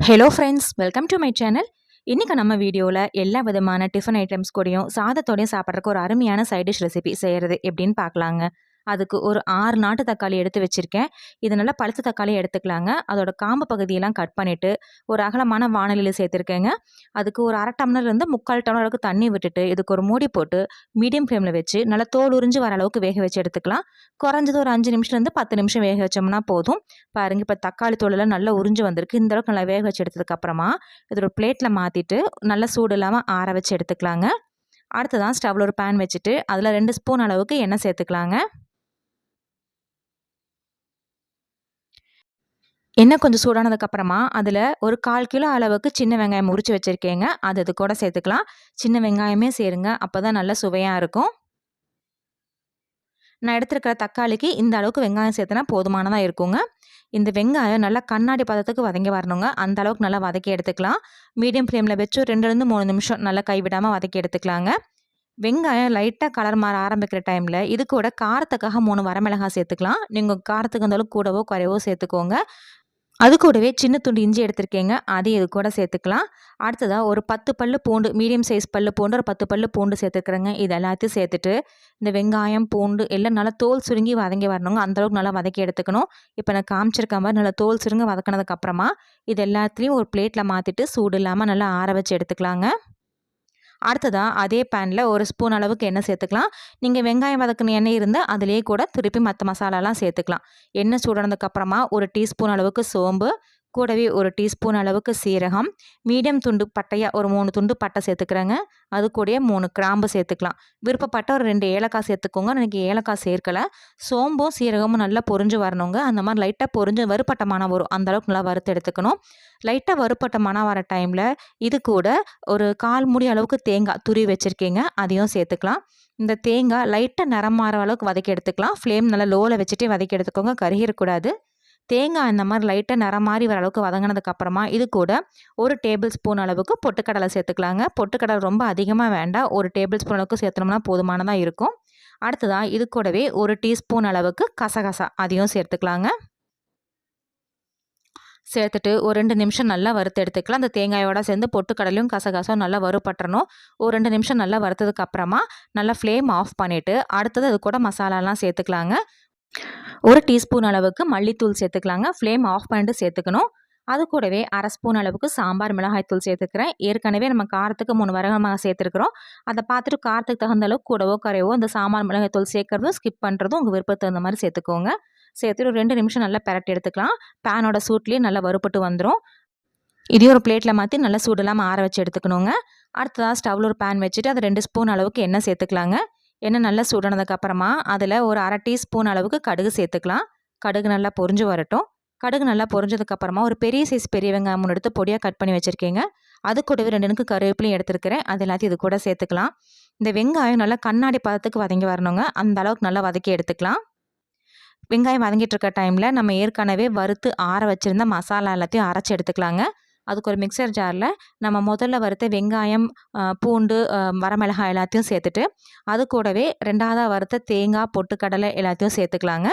Hello friends welcome to my channel இன்றைக்கி நம்ம வீடியோவில் எல்லா விதமான டிஃபன் ஐட்டம்ஸ் கூடயும் சாதத்தோடையும் சாப்பிட்றதுக்கு ஒரு அருமையான சைட் டிஷ் ரெசிபி செய்கிறது எப்படின்னு பார்க்கலாங்க. அதுக்கு ஒரு ஆறு நாட்டு தக்காளி எடுத்து வச்சுருக்கேன். இது நல்லா பழுத்த தக்காளி எடுத்துக்கலாங்க. அதோட காம்பு பகுதியெல்லாம் கட் பண்ணிவிட்டு ஒரு அகலமான வானலியில் சேர்த்துருக்கேங்க. அதுக்கு ஒரு அரை டம்ளர்லேருந்து முக்கால் டம்ளர் அளவுக்கு தண்ணி விட்டுட்டு இதுக்கு ஒரு மூடி போட்டு மீடியம் ஃப்ளேமில் வச்சு நல்லா தோல் உறிஞ்சு வர அளவுக்கு வேக வச்சு எடுத்துக்கலாம். குறைஞ்சது ஒரு அஞ்சு நிமிஷத்துலேருந்து பத்து நிமிஷம் வேக வச்சோம்னா போதும். பாருங்கள் இப்போ தக்காளி தோலெல்லாம் நல்லா உறிஞ்சு வந்திருக்கு. இந்த அளவுக்கு நல்லா வேக வச்சு எடுத்ததுக்கப்புறமா இது ஒரு பிளேட்டில் மாற்றிட்டு நல்லா சூடு இல்லாமல் ஆற வச்சு எடுத்துக்கலாங்க. அடுத்ததான் ஸ்டவ்வில் ஒரு பேன் வச்சுட்டு அதில் ரெண்டு ஸ்பூன் அளவுக்கு எண்ணெய் சேர்த்துக்கலாங்க. எண்ணெய் கொஞ்சம் சூடானதுக்கப்புறமா அதில் ஒரு கால் கிலோ அளவுக்கு சின்ன வெங்காயம் முறிச்சு வச்சுருக்கேங்க. அது இது கூட சேர்த்துக்கலாம். சின்ன வெங்காயமே சேருங்க. அப்போ தான் நல்லா சுவையாக இருக்கும். நான் எடுத்துருக்கிற தக்காளிக்கு இந்த அளவுக்கு வெங்காயம் சேர்த்துனா போதுமானதாக இருக்குங்க. இந்த வெங்காயம் நல்லா கண்ணாடி பதத்துக்கு வதங்கி வரணுங்க. அந்த அளவுக்கு நல்லா வதக்கி எடுத்துக்கலாம். மீடியம் ஃப்ளேமில் வச்சு ரெண்டுலேருந்து மூணு நிமிஷம் நல்லா கைவிடாமல் வதக்கி எடுத்துக்கலாங்க. வெங்காயம் லைட்டாக கலர் மாற ஆரம்பிக்கிற டைமில் இது கூட காரத்துக்காக மூணு வரமிளகாய் சேர்த்துக்கலாம். நீங்கள் காரத்துக்கு அந்தளவுக்கு கூடவோ குறைவோ சேர்த்துக்கோங்க. அது கூடவே சின்ன துண்டு இஞ்சி எடுத்திருக்கேங்க. அதையும் இது கூட சேர்த்துக்கலாம். அடுத்ததாக ஒரு பத்து பல்லு பூண்டு மீடியம் சைஸ் பல்லு பூண்டு ஒரு பத்து பல்லு பூண்டு சேர்த்துக்கிறேங்க இது எல்லாத்தையும் சேர்த்துட்டு இந்த வெங்காயம் பூண்டு எல்லாம் நல்லா தோல் சுருங்கி வதங்கி வரணுங்க. அந்தளவுக்கு நல்லா வதக்கி எடுத்துக்கணும். இப்போ நான் காமிச்சிருக்க மாதிரி நல்லா தோல் சுருங்க வதக்கினதுக்கப்புறமா இது எல்லாத்துலேயும் ஒரு பிளேட்டில் மாற்றிட்டு சூடு இல்லாமல் நல்லா ஆற வச்சு எடுத்துக்கலாங்க. அடுத்ததாக அதே பேனில் ஒரு ஸ்பூன் அளவுக்கு எண்ணெய் சேர்த்துக்கலாம். நீங்கள் வெங்காயம் வதக்கின எண்ணெய் இருந்தால் அதிலே கூட திருப்பி மற்ற மசாலாலாம் சேர்த்துக்கலாம். எண்ணெய் சூடானதுக்கப்புறமா ஒரு டீஸ்பூன் அளவுக்கு சோம்பு கூடவே ஒரு டீஸ்பூன் அளவுக்கு சீரகம் மீடியம் துண்டு பட்டையாக ஒரு மூணு துண்டு பட்டை சேர்த்துக்கிறேங்க. அது கூட மூணு கிராம்பு சேர்த்துக்கலாம். விருப்பப்பட்ட ஒரு ரெண்டு ஏலக்காய் சேர்த்துக்கோங்க. எனக்கு ஏலக்காய் சேர்க்கலை. சோம்பும் சீரகமும் நல்லா பொறிஞ்சு வரணுங்க. அந்த மாதிரி லைட்டாக பொறிஞ்சு வறுப்பட்டமான வரும். அந்தளவுக்கு நல்லா வறுத்து எடுத்துக்கணும். லைட்டாக வறுப்பட்டமான வர டைமில் இது கூட ஒரு கால் முடி அளவுக்கு தேங்காய் துருவி வச்சுருக்கீங்க. அதையும் சேர்த்துக்கலாம். இந்த தேங்காய் லைட்டாக நிறம் மாற அளவுக்கு வதக்கி எடுத்துக்கலாம். ஃப்ளேம் நல்லா லோவில் வச்சுட்டே வதக்கி எடுத்துக்கோங்க. கருகிடக்கூடாது தேங்காய் இந்த மாதிரி லைட்டாக நிறம் மாதிரி வர அளவுக்கு வதங்கினதுக்கப்புறமா இது கூட ஒரு டேபிள் ஸ்பூன் அளவுக்கு பொட்டுக்கடலை சேர்த்துக்கலாங்க. பொட்டுக்கடலை ரொம்ப அதிகமாக வேண்டாம். ஒரு டேபிள் ஸ்பூன் அளவுக்கு சேர்த்தோம்னா போதுமானதாக இருக்கும். அடுத்ததாக இது கூடவே ஒரு டீஸ்பூன் அளவுக்கு கசகசா அதையும் சேர்த்துக்கலாங்க. சேர்த்துட்டு ஒரு ரெண்டு நிமிஷம் நல்லா வறுத்து எடுத்துக்கலாம். அந்த தேங்காயோட சேர்ந்து பொட்டுக்கடலையும் கசகசம் நல்லா வறுப்பட்டுறணும் ஒரு ரெண்டு நிமிஷம் நல்லா வறுத்ததுக்கு அப்புறமா நல்லா ஃப்ளேம் ஆஃப் பண்ணிவிட்டு அடுத்தது அது கூட மசாலாலாம் சேர்த்துக்கலாங்க. ஒரு டீஸ்பூன் அளவுக்கு மல்லித்தூள் சேர்த்துக்கலாங்க. ஃப்ளேம் ஆஃப் பண்ணிட்டு சேர்த்துக்கணும். அது கூடவே அரை ஸ்பூன் அளவுக்கு சாம்பார் மிளகாய் தூள் சேர்த்துக்கிறேன். ஏற்கனவே நம்ம காரத்துக்கு மூணு வரகமாக சேர்த்துருக்குறோம். அதை பார்த்துட்டு காரத்துக்கு தகுந்த அளவுக்கு கூடவோ கரையவோ அந்த சாம்பார் மிளகாய் தூள் சேர்க்குறதும் ஸ்கிப் பண்ணுறதும் உங்கள் விருப்பத்துக்கு தகுந்த மாதிரி சேர்த்துக்கோங்க. சேர்த்துட்டு ஒரு ரெண்டு நிமிஷம் நல்லா பெரட்டி எடுத்துக்கலாம். பேனோட சூட்லேயே நல்லா வறுப்பட்டு வந்துடும் இதே ஒரு பிளேட்டில் மாற்றி நல்லா சூடு இல்லாமல் ஆற வச்சு எடுத்துக்கணுங்க. அடுத்ததாக ஸ்டவ்வில் ஒரு பேன் வச்சுட்டு அது ரெண்டு ஸ்பூன் அளவுக்கு எண்ணெய் சேர்த்துக்கலாங்க. எண்ணெய் நல்லா சூடானதுக்கப்புறமா அதில் ஒரு அரை டீஸ்பூன் அளவுக்கு கடுகு சேர்த்துக்கலாம். கடுகு நல்லா பொரிஞ்சு வரட்டும். கடுகு நல்லா பொரிஞ்சதுக்கப்புறமா ஒரு பெரிய சைஸ் பெரிய வெங்காயம் ஒன்று எடுத்து பொடியாக கட் பண்ணி வச்சுருக்கீங்க. அது கூடவே ரெண்டு எனக்கு கருவேப்பிலையும் எடுத்துருக்கிறேன். அது எல்லாத்தையும் இது கூட சேர்த்துக்கலாம். இந்த வெங்காயம் நல்லா கண்ணாடி பதத்துக்கு வதங்கி வரணுங்க. அந்த அளவுக்கு நல்லா வதக்கி எடுத்துக்கலாம். வெங்காயம் வதங்கிட்டு இருக்க டைமில் நம்ம ஏற்கனவே வறுத்து ஆற வச்சுருந்த மசாலா எல்லாத்தையும் அரைச்சி எடுத்துக்கலாங்க. அதுக்கு ஒரு மிக்சர் ஜாரில் நம்ம முதல்ல வறுத்த வெங்காயம் பூண்டு வரமிளகாய் எல்லாத்தையும் சேர்த்துட்டு அது கூடவே ரெண்டாவதாக வறுத்த தேங்காய் பொட்டுக்கடலை எல்லாத்தையும் சேர்த்துக்கலாங்க.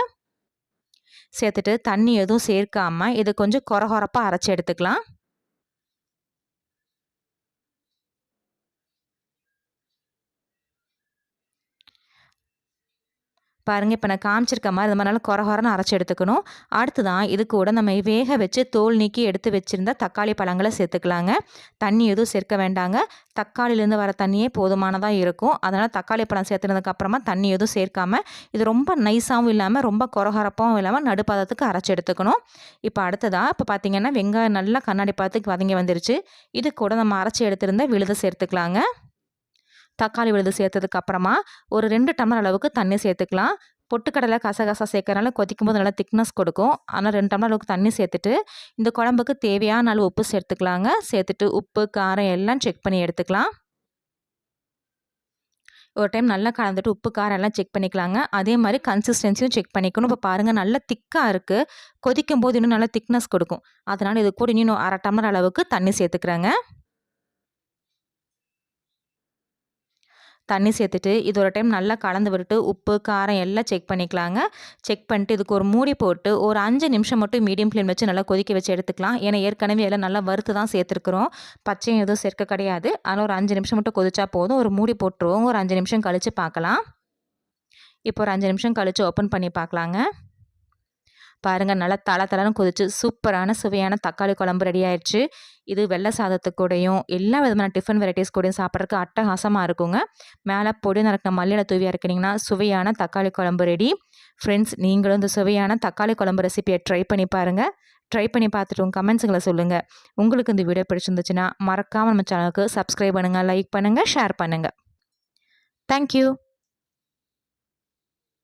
சேர்த்துட்டு தண்ணி எதுவும் சேர்க்காமல் இது கொஞ்சம் குறகுறப்பாக அரைச்சி எடுத்துக்கலாம். பாருங்கள் இப்போ நான் காமிச்சிருக்க மாதிரி இந்த மாதிரி நல்லா குறை குறைன்னு அரைச்சி எடுத்துக்கணும். அடுத்து தான் இது கூட நம்ம வேக வச்சு தோல் நீக்கி எடுத்து வச்சுருந்தா தக்காளி பழங்களை சேர்த்துக்கலாங்க. தண்ணி எதுவும் சேர்க்க வேண்டாங்க. தக்காளிலேருந்து வர தண்ணியே போதுமானதாக இருக்கும். அதனால் தக்காளி பழம் சேர்த்துனதுக்கப்புறமா தண்ணி எதுவும் சேர்க்காமல் இது ரொம்ப நைஸாகவும் இல்லாமல் ரொம்ப குறகுறப்பாகவும் இல்லாமல் நடுப்பதத்துக்கு அரைச்சி எடுத்துக்கணும். இப்போ அடுத்ததாக இப்போ பார்த்திங்கன்னா வெங்காயம் நல்லா கண்ணாடி பதத்துக்கு வதங்கி வந்துருச்சு. இது கூட நம்ம அரைச்சி எடுத்திருந்த விழுத சேர்த்துக்கலாங்க. தக்காளி விழுது சேர்த்ததுக்கு அப்புறமா ஒரு ரெண்டு டம்ளர் அளவுக்கு தண்ணி சேர்த்துக்கலாம். பொட்டுக்கடலை கசகசா சேர்க்கறனால கொதிக்கும் போது நல்லா திக்னஸ் கொடுக்கும். ஆனால் ரெண்டு டம்ளர் அளவுக்கு தண்ணி சேர்த்துட்டு இந்த குழம்புக்கு தேவையான அளவு உப்பு சேர்த்துக்கலாங்க. சேர்த்துட்டு உப்பு காரம் எல்லாம் செக் பண்ணி எடுத்துக்கலாம். ஒரு டைம் நல்லா கலந்துட்டு உப்பு காரம் எல்லாம் செக் பண்ணிக்கலாங்க. அதே மாதிரி கன்சிஸ்டன்சியும் செக் பண்ணிக்கணும். இப்போ பாருங்கள் நல்லா திக்காக இருக்குது கொதிக்கும் போது இன்னும் நல்லா திக்னஸ் கொடுக்கும். அதனால் இது கூட இன்னும் அரை டம்ளர் அளவுக்கு தண்ணி சேர்த்துக்கிறேங்க. தண்ணி சேர்த்துட்டு இது ஒரு டைம் நல்லா கலந்து விட்டுட்டு உப்பு காரம் எல்லாம் செக் பண்ணிக்கலாங்க. செக் பண்ணிட்டு இதுக்கு ஒரு மூடி போட்டு ஒரு அஞ்சு நிமிஷம் மட்டும் மீடியம் ஃப்ளேம் வச்சு நல்லா கொதிக்க வச்சு எடுத்துக்கலாம். ஏன்னா ஏற்கனவே எல்லாம் நல்லா வறுத்து தான் சேர்த்துருக்குறோம். பச்சையும் எதுவும் சேர்க்க கிடையாது. ஆனால் ஒரு அஞ்சு நிமிஷம் மட்டும் கொதிச்சா போதும். ஒரு மூடி போட்டுருவோம். ஒரு அஞ்சு நிமிஷம் கழித்து பார்க்கலாம். இப்போ ஒரு அஞ்சு நிமிஷம் கழித்து ஓப்பன் பண்ணி பார்க்கலாங்க. பாருங்கள் நல்லா தலை தலைன்னு கொதிச்சு சூப்பரான சுவையான தக்காளி குழம்பு ரெடி ஆயிடுச்சு இது வெள்ளை சாதத்துக்கூடையும் எல்லா விதமான டிஃபன் வெரைட்டிஸ் கூடயும் சாப்பிட்றதுக்கு அட்டகாசமாக இருக்குங்க. மேலே பொடி நடக்கிற மல்லியில் தூவி இறக்குனீங்கன்னா சுவையான தக்காளி குழம்பு ரெடி ஃப்ரெண்ட்ஸ் நீங்களும் இந்த சுவையான தக்காளி குழம்பு ரெசிபியை ட்ரை பண்ணி பாருங்கள் ட்ரை பண்ணி பார்த்துட்டு உங்கள் கமெண்ட்ஸுங்களை சொல்லுங்கள் உங்களுக்கு இந்த வீடியோ பிடிச்சிருந்துச்சுன்னா மறக்காமல் நம்ம சேனலுக்கு சப்ஸ்கிரைப் பண்ணுங்கள் லைக் பண்ணுங்கள் ஷேர் பண்ணுங்கள் தேங்க்யூ